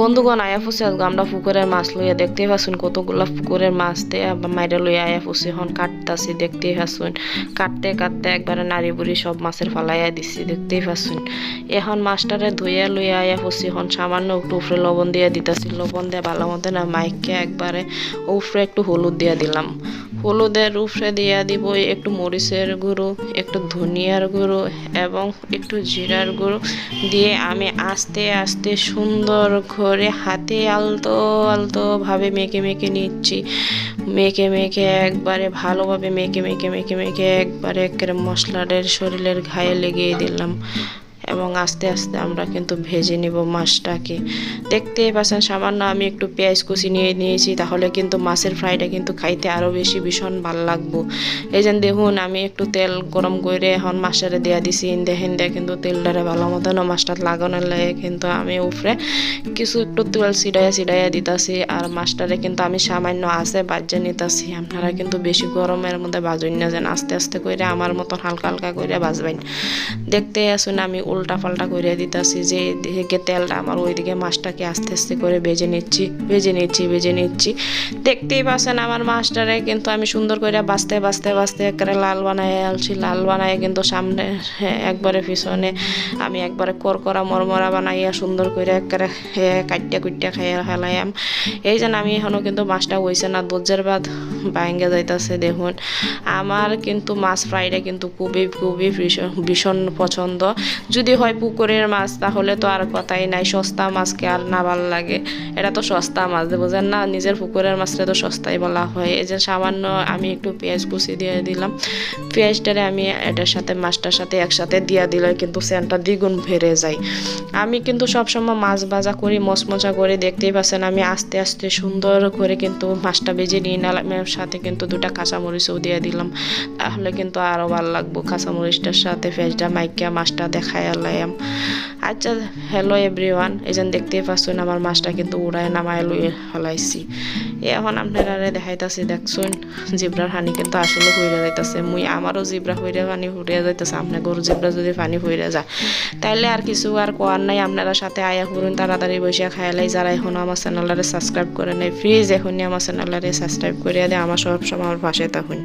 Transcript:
বন্ধুগণ, আয়া ফুসে আজকে আমরা পুকুরের মাছ লইয়া দেখতে পাচ্ছেন কতগুলা পুকুরের মাছ দিয়ে মাইরে লইয়া আয়া ফুসি এখন কাটতাছি দেখতে পাচ্ছেন কাটতে কাটতে একবারে নারী বুড়ি সব মাছের ফালাইয়া দিছি, দেখতেই পাচ্ছেন এখন মাছটারে ধুইয়া লইয়া আয়া ফুসি এখন সামান্য একটু উফরে লবণ দিয়ে দিতেছি, লবণ দিয়ে ভালো মতো না মাইককে একবারে উফরে একটু হলুদ দিয়ে দিলাম। হলুদের উপরে দিয়া দিব, একটু মরিচের গুঁড়ো, একটু ধনিয়ার গুঁড়ো এবং একটু জিরার গুঁড়ো দিয়ে আমি আস্তে আস্তে সুন্দর করে হাতে আলতো আলতো ভাবে মেখে মেখে নিচ্ছি। মেখে মেখে একবারে ভালোভাবে মেখে মেখে মেখে মেখে একবারে একেবারে মশলাটার শরীরের ঘায়ে লেগিয়ে দিলাম। এবং আস্তে আস্তে আমরা কিন্তু ভেজে নিব মাছটাকে। দেখতেই পাচ্ছেন, সামান্য আমি একটু পেঁয়াজ কুচি নিয়ে নিয়েছি, তাহলে কিন্তু মাছের ফ্রাইটা কিন্তু খাইতে আরও বেশি ভীষণ ভালো লাগবো। এই যে দেখুন, আমি একটু তেল গরম করে এখন মাছটারে দেওয়া দিছি। ইন্দে হিন্দে কিন্তু তেলটারে ভালো মতন মাছটা লাগানোর লাগে কিন্তু আমি উপরে কিছু একটু তেল সিডাইয়া সিডাইয়া দিতাছি আর মাছটারে কিন্তু আমি সামান্য আছে বাজ্যে নিতাছি। আপনারা কিন্তু বেশি গরমের মধ্যে বাজুন না যেন, আস্তে আস্তে করে আমার মতন হালকা হালকা করে বাজবেন। দেখতে আসুন আমি উল্টা পাল্টা করে দিতাছি যে দিকে তেলটা আমার ওইদিকে মাছটাকে আস্তে আস্তে করে ভেজে নিচ্ছি ভেজে নিচ্ছি ভেজে নিচ্ছি। দেখতেই পাচ্ছেন আমার মাছটারে কিন্তু আমি সুন্দর করে বাঁচতে বাঁচতে বাঁচতে একবারে লাল বানায় আলছি লাল বানায় কিন্তু সামনে হ্যাঁ, একবারে পিছনে আমি একবারে করকরা মরমরা বানাইয়া সুন্দর করে একবারে কাটিয়া কুটিয়া খাইয়া ফেলাইয়াম। এই যেন আমি এখনও কিন্তু মাছটা হয়েছে না দরজার বাদ বাইঙ্গে যাইতাছে দেখুন। আমার কিন্তু মাছ ফ্রাইটা কিন্তু খুবই খুবই ভীষণ ভীষণ পছন্দ। যদি হয় পুকুরের মাছ, তাহলে তো আর কথাই নাই। সস্তা মাছকে আর না ভালো লাগে? এটা তো সস্তা মাছ, বোঝেন না? নিজের পুকুরের মাছটা তো সস্তাই বলা হয়। এই যে সামান্য আমি একটু পেঁয়াজ কুচি দিয়ে দিলাম। পেঁয়াজটারে আমি এটার সাথে, মাছটার সাথে একসাথে দিয়ে দিলে কিন্তু সেন্টটা দ্বিগুণ ভেড়ে যায়। আমি কিন্তু সবসময় মাছ ভাজা করি, মচমচা করে, দেখতেই পাচ্ছেন আমি আস্তে আস্তে সুন্দর করে কিন্তু মাছটা ভেজে নিয়ে নিলাম। সাথে কিন্তু দুটা কাঁচামরিচও দিয়ে দিলাম। তাহলে কিন্তু আরও ভালো লাগবো। কাঁচামরিচটার সাথে পেঁয়াজটা মাইকা মাছটা দেখায় আলাইম আচ্ছা হ্যালো এভরিওয়ান এই যেন দেখতেই পাচ্ছেন আমার মাছটা কিন্তু উড়ায় নামায় লুয়ে ফেলাইছি। এখন আপনারা দেখাইতাছি, দেখছুন? জিব্রার হানি কিন্তু আসলে হইরা যাইতাছে। মুই আমারও জিব্রা হইরা পানি হইরা যাইতাছে আপনার গরু জিব্রা যদি পানি হইরা যায়। তাইলে আর কিছু আর কোয়ার নাই, আপনারা সাথে আয়া করুন তাড়াতাড়ি বসে খাইলাই। যারা এখন আমার চ্যানেলটারে সাবস্ক্রাইব করে নেই প্লিজ এখনই আমার চ্যানেলটারে সাবস্ক্রাইব করিয়া দিয়ে আমার সব সময় আমার পাশে থাকুন।